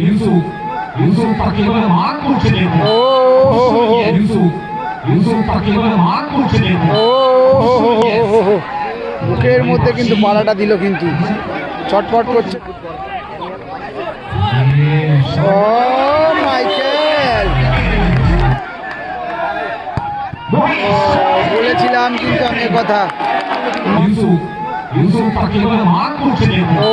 ইউসুফ ইউসুফ তাকে এবার মার করছে হো। ইউসুফ ইউসুফ তাকে এবার মার করছে হো। বুকের মধ্যে কিন্তু পাড়াটা দিল কিন্তু চটপট করছে ও মাইকেল বলেছিলাম কিন্তু আমি কথা ইউসুফ ইউসুফ তাকে এবার মার করছে ও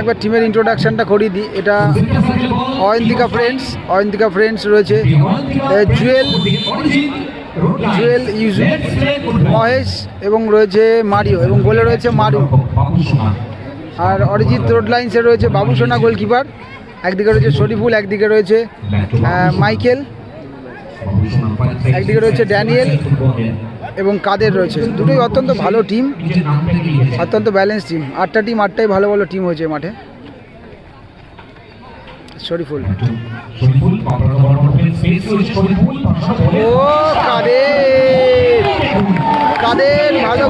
একবার টিমের ইন্ট্রোডাকশনটা করিয়ে দিই। এটা অয়ন্তিকা ফ্রেন্ডস অয়ন্তিকা ফ্রেন্ডস রয়েছে। জুয়েল জুয়েল ইউজু, মহেশ এবং রয়েছে মারিও এবং গোলে রয়েছে মারু। আর অরিজিৎ রোড লাইন্সে রয়েছে বাবু সোনা গোলকিপার একদিকে রয়েছে শরীফুল, একদিকে রয়েছে মাইকেল, একদিকে রয়েছে ড্যানিয়েল এবং কাদের রয়েছে। দুটোই অত্যন্ত ভালো টিম অত্যন্ত ব্যালেন্স টিম আটটা টিম আটটাই ভালো ভালো টিম হয়েছে মাঠে। শরীফুল ও, কাদের? কাদের? ভালো।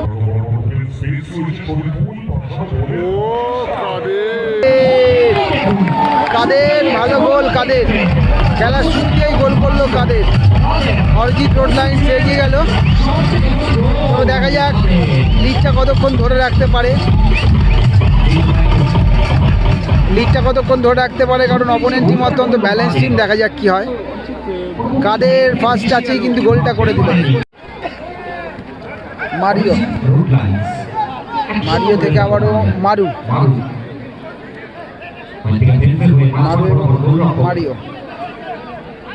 কাদের? ভালো গোল, কাদের? খেলার শুরুতেই গোল করল কাদের? অরিজিৎ রোড লাইন এগিয়ে গেল। তো দেখা যাক, লিডটা কতক্ষণ ধরে রাখতে পারে। লিডটা কতক্ষণ ধরে রাখতে পারে, কারণ অপোনেন্ট টিম অত্যন্ত ব্যালেন্স টিম দেখা যাক কি হয়। কাদের ফার্স্ট টাচেই কিন্তু গোলটা করে দিল। মারিও। মারিও থেকে আবারও মারু। মারু মারিও।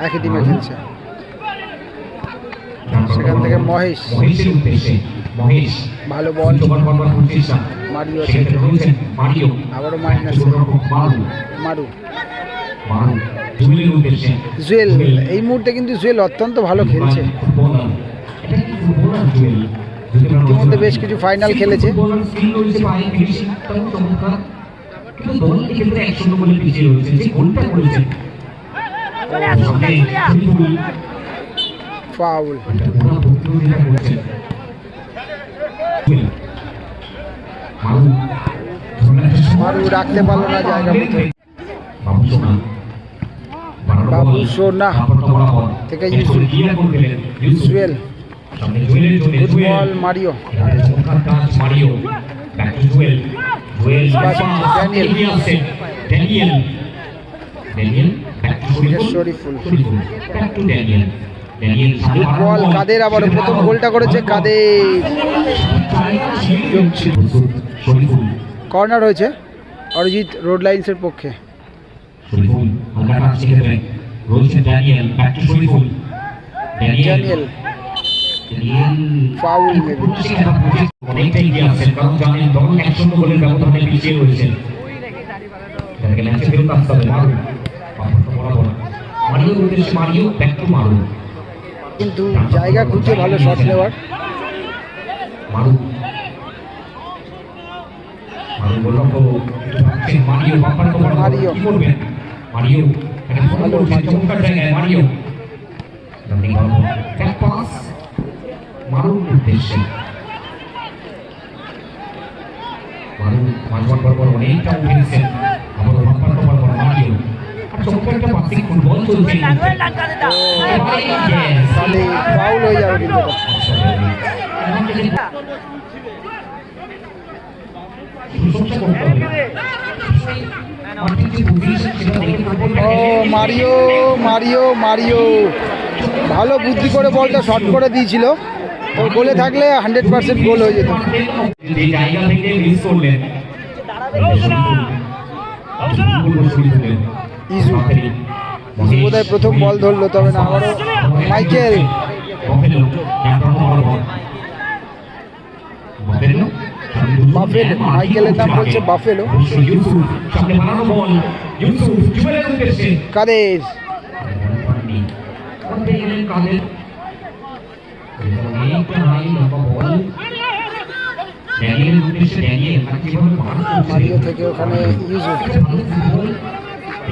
একই টিমে খেলছে। সেখান থেকে মহেশ। মহেশের উদ্দেশ্যে মহেশ ভালো বল। Mario Mario. আবারও মাইনাস মারু। মারু। জুয়েল। এই মুহূর্তে কিন্তু জুয়েল অত্যন্ত ভালো খেলছে। ইতিমধ্যে বেশ কিছু ফাইনাল খেলেছে। স্কিল ফাউল মারু রাখতে পারল না জায়গা মতো বাবু সোনা। থেকে। জুয়েল সামনে জুয়েলের জন্য good Jewel. Ball Mario Shariful. Ball. কাদের আবারও প্রথম গোলটা করেছে কাদের কর্নার হয়েছে অরিজিৎ রোড লাইন্সের পক্ষে। রয়েছে মারিও ব্যাক টু মারু কিন্তু জায়গা খুঁজছে ভালো শট নেওয়ার। গোলরক্ষক মারিও পাস উদ্দেশ্যে। বরাবর অনেকটা উঠে গেছেন আবার বাম্পার তো বরাবর মারিও আর ফুটবল চলছে ফাউল হয়ে যাবে কিন্তু। ও মারিও মারিও মারিও। ভালো বুদ্ধি করে বলটা শর্ট করে দিয়েছিল। তো গোলে থাকলে হান্ড্রেড পার্সেন্ট গোল হয়ে যেত। যে জায়গা থেকে মিস করলেন ইজু। বোধহয় প্রথম বল ধরলো, তবে না, আবারও মাইকেল। বাফেলো, মাইকেলের নাম বলছে বাফেলো। কাদের মারিও থেকে ওখানে ইউজু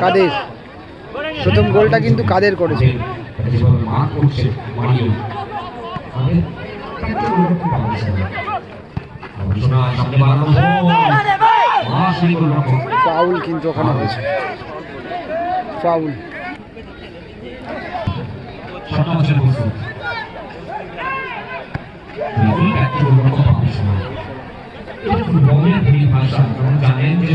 কাদের? প্রথম গোলটা কিন্তু কাদের করেছে কিন্তু ওখানে জানেন যে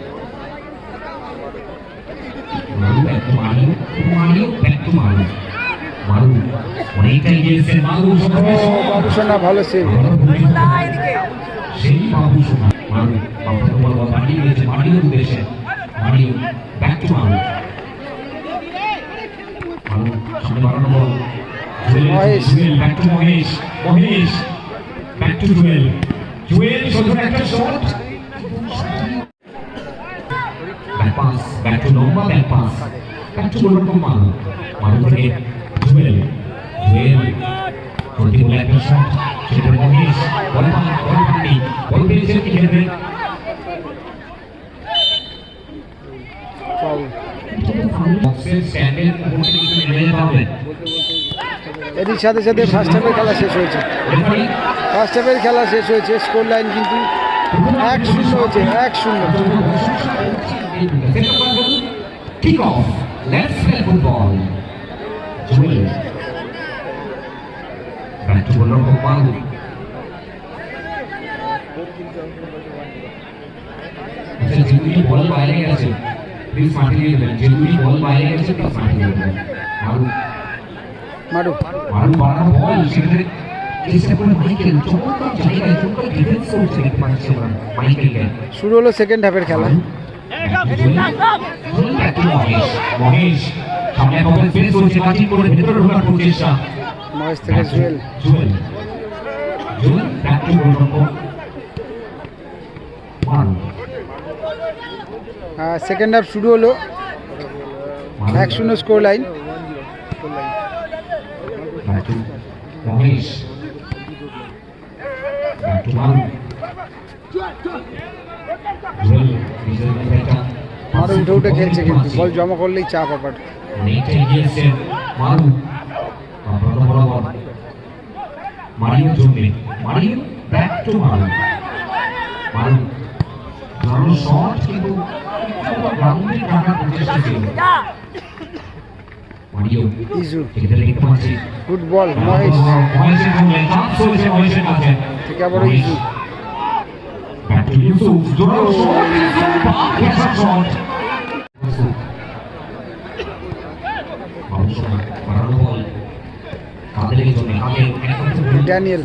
মারু ব্যাট মারু মারিও ব্যাট মারু মারু অনেকটাই গিয়েছে মারু বাবুসোনা ভালো সে সেই বাবুসোনা মারু বাবুসোনা বল বল মারিও গিয়েছে মারিও ডুবেছে মারিও ব্যাট মারু মারু সামনে বারো number Mahesh back to Mahesh Mahesh back to Jewel Jewel শুধু একটা shot back pass back to লম্বা ব্যাক পাস ব্যাক টু গোলরক্ষক মারু মারু থেকে জুয়েল জুয়েল প্রতিকূল একটা শট সেটা মহেশ বল পান বল পাননি বল পেয়েছেন কি খেলবে এরই সাথে সাথে ফার্স্ট হাফের খেলা শেষ হয়েছে। ফার্স্ট হাফের খেলা শেষ হয়েছে স্কোর লাইন কিন্তু এক শূন্য হয়েছে এক শূন্য। Kick off. Let's play football. Back to. আচ্ছা বল বাইরে গেছে প্লিজ মাঠে দিয়ে দেবেন যেগুলি বল বাইরে গেছে প্লিজ দিয়ে দেবেন মারু মারু বাড়ানো বল সেখানে শুরু হলো সেকেন্ড হাফের খেলা মহেশ মহেশ সামনে কখন ফেস করছে কাটিং করে ভেতরে ঢোকার প্রচেষ্টা মহেশ থেকে জুয়েল। জুয়েল। জুয়েল ব্যাক টু গোলরক্ষক মারু সেকেন্ড হাফ শুরু হলো। এক শূন্য স্কোর লাইন মহেশ। মারু উঠে উঠে খেলছে কিন্তু বল জমা করলেই চাপ আবার। মারিও জমবে Mario back to Maru Maru ধরো শট কিন্তু গ্রাউন্ডে রাখার প্রচেষ্টা ছিল মারিও ইজু। এখানে দেখতে পাচ্ছি গুড বল মহেশ। মহেশের জন্য চান্স হয়েছে মহেশের কাছে। থেকে আবারও ইজু ব্যাক টু ইউসুফ জোরালো শট পারফেক্ট শট বাড়ানো বল কাদের জন্য ড্যানিয়েল।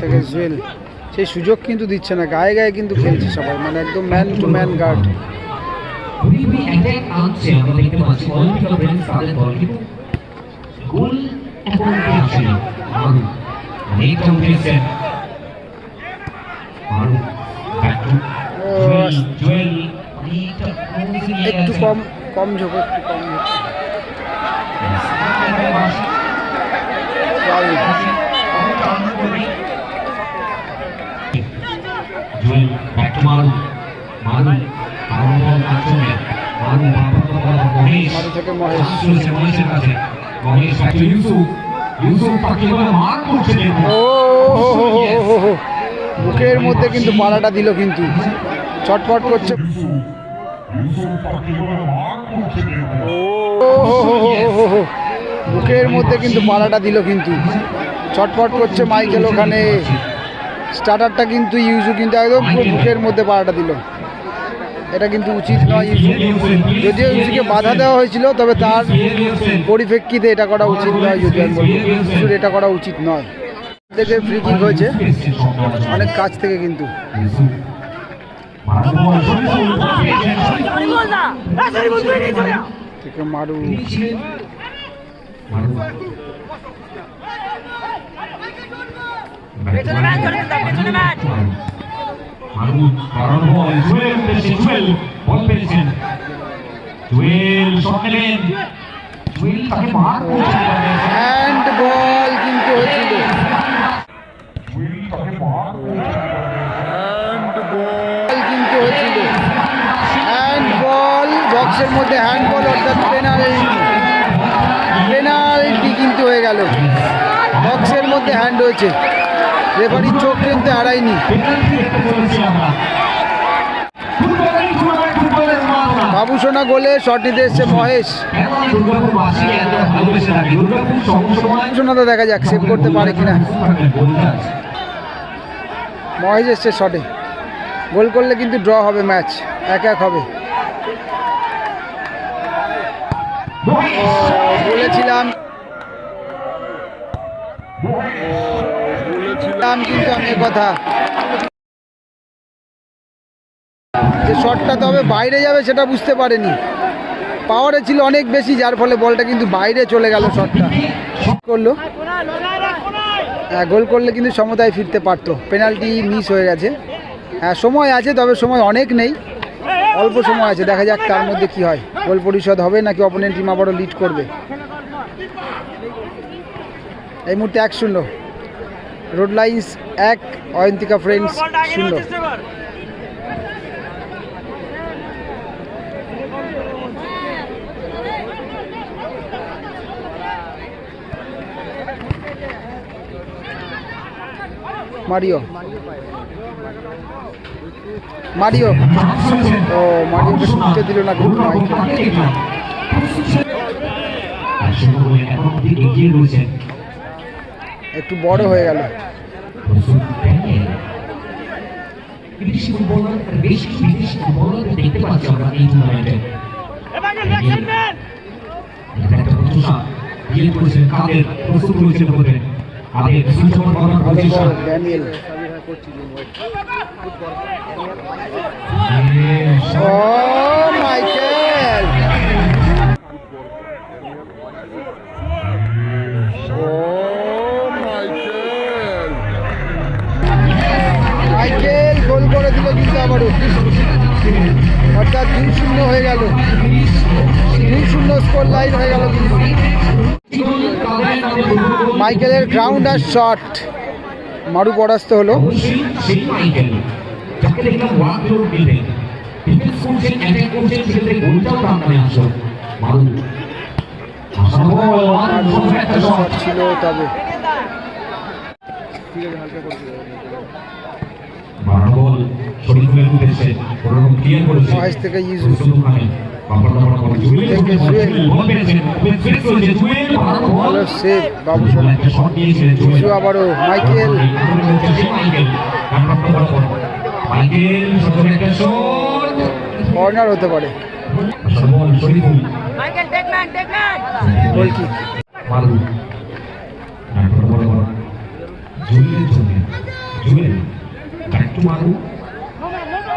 থেকে জুয়েল সেই সুযোগ কিন্তু দিচ্ছে না গায়ে গায়ে কিন্তু খেলছে সবাই মানে একদম ম্যান টু ম্যান গার্ড ঘুরি আনছে আমরা দেখতে পাচ্ছি অলিম্পিক ব্রেন্স তাদের দল কিন্তু গোল এখন আসেনি। মারু অনেকটা উঠেছেন মারু একটু কম কম ঝোঁক একটু কম Jewel back to Maru Maru Maru ball আচমে Maru Mahesh মহেশের কাছে মহেশ ইউসুফ ইউসুফ এবার মার করছে। বুকের মধ্যে কিন্তু পাড়াটা দিল কিন্তু ছটফট করছে ও হো হো হো হো হো। বুকের মধ্যে কিন্তু পাড়াটা দিল কিন্তু ছটফট করছে মাইকেল ওখানে স্টার্টারটা কিন্তু ইউজু কিন্তু একদম বুকের মধ্যে পাড়াটা দিল এটা কিন্তু উচিত নয় যদিও ইউজুকে বাধা দেওয়া হয়েছিল, তবে তার পরিপ্রেক্ষিতে এটা করা উচিত নয় যদি আমি বলব। এটা করা উচিত নয়। থেকে ফ্রি কিক হয়েছে। অনেক কাছ থেকে কিন্তু। মারু। হ্যান্ড বল কিন্তু হয়েছিল। বল কিন্তু হয়েছিল। হ্যান্ড বল বক্সের মধ্যে হ্যান্ড বল অর্থাৎ পেনাল্টি পেনাল্টি কিন্তু হয়ে গেল। বক্সের মধ্যে হ্যান্ড হয়েছে। রেফারির চোখ কিন্তু হারায়নি বাবুসোনা গোলে শট নিতে এসছে মহেশ। বাবুসোনাটা দেখা যাক সেভ করতে পারে কিনা। মহেশ এসছে শটে গোল করলে কিন্তু ড্র হবে ম্যাচ এক এক হবে। বলেছিলাম। বলেছিলাম কিন্তু আমি কথা। যে শটটা তবে বাইরে যাবে সেটা বুঝতে পারেনি। পাওয়ারে ছিল অনেক বেশি, যার ফলে বলটা কিন্তু বাইরে চলে গেল শটটা। করল। হ্যাঁ গোল করলে কিন্তু সমতায় ফিরতে পারতো। পেনাল্টি মিস হয়ে গেছে। হ্যাঁ সময় আছে, তবে সময় অনেক নেই। অল্প সময় আছে, দেখা যাক তার মধ্যে কি হয়। গোল পরিশোধ হবে নাকি অপোনেন্ট টিম আবারও লিড করবে। এই মুহূর্তে এক শূন্য। রোড লাইন্স এক, অয়ন্তিকা ফ্রেন্ডস শূন্য। মারিও। মারিও। ও মারিওকে শুনতে দিল না কিন্তু রয়েছেন। একটু বড় হয়ে গেল। বিদেশি ফুটবলার বেশ কিছু বিদেশি ফুটবলার দেখতে পাচ্ছি আমরা এই টুর্নামেন্টে এখানে একটা প্রচেষ্টা গোল কিন্তু আবারও অর্থাৎ দুই শূন্য হয়ে গেল। দুই শূন্য স্কোর লাইন হয়ে গেল কিন্তু। মাইকেলের গ্রাউন্ড আর শট মারু পরাস্ত হলো। ছিল তবে। উদ্দেশ্যে ক্লিয়ার করেছে থেকে ইউজু খানে জুয়েল জুয়েল। জুয়েল জুয়েল ইউজু আবারও মাইকেল। কর্নার হতে পারে। বল Shariful. Michael, take man, take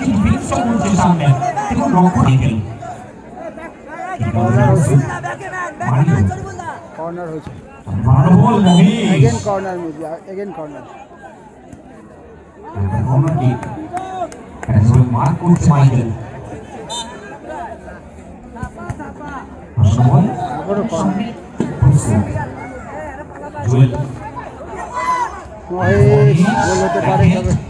ঠিক বিংশ করছে সামনে দেখুন রক্ষণ গেল কর্নার হয়েছে। মারিও কর্নার হয়েছে ভালো বল মহিষ again corner maybe again corner corner কি একজন মার্ক করছে মাইকেল সময় আবারও কর্নার জুয়েল মহেশ গোল বাবু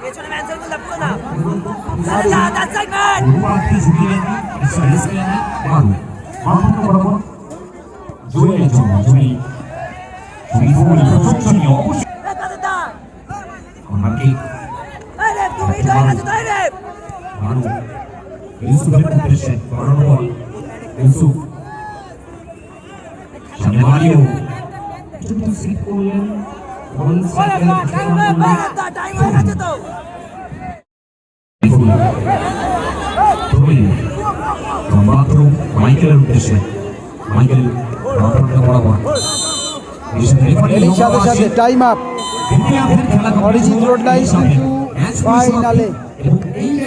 পেছনে ম্যান চলবো পুরো না দাদা দাদা সাইড উপাধি ঝুঁকিলেন ইসরায়েলের মারু। মারুন বরাবর জুয়েলের জন্য জুয়েল বিপুল প্রশংসনীয় অবশ্যই দাদা আরে, তুমি ধরে গেছো মারু ইউসুফের উদ্দেশ্যে বরাবর বল ইউসুফ সামনে মারিও ছোট সিট করলেন মাত্র মাইকেলের উদ্দেশ্যে মাইকেল সাথে সাথে time up Arijit road line কিন্তু। ফাইনালে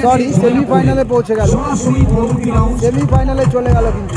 সরি সেমিফাইনালে পৌঁছে গেল সেমিফাইনালে চলে গেল কিন্তু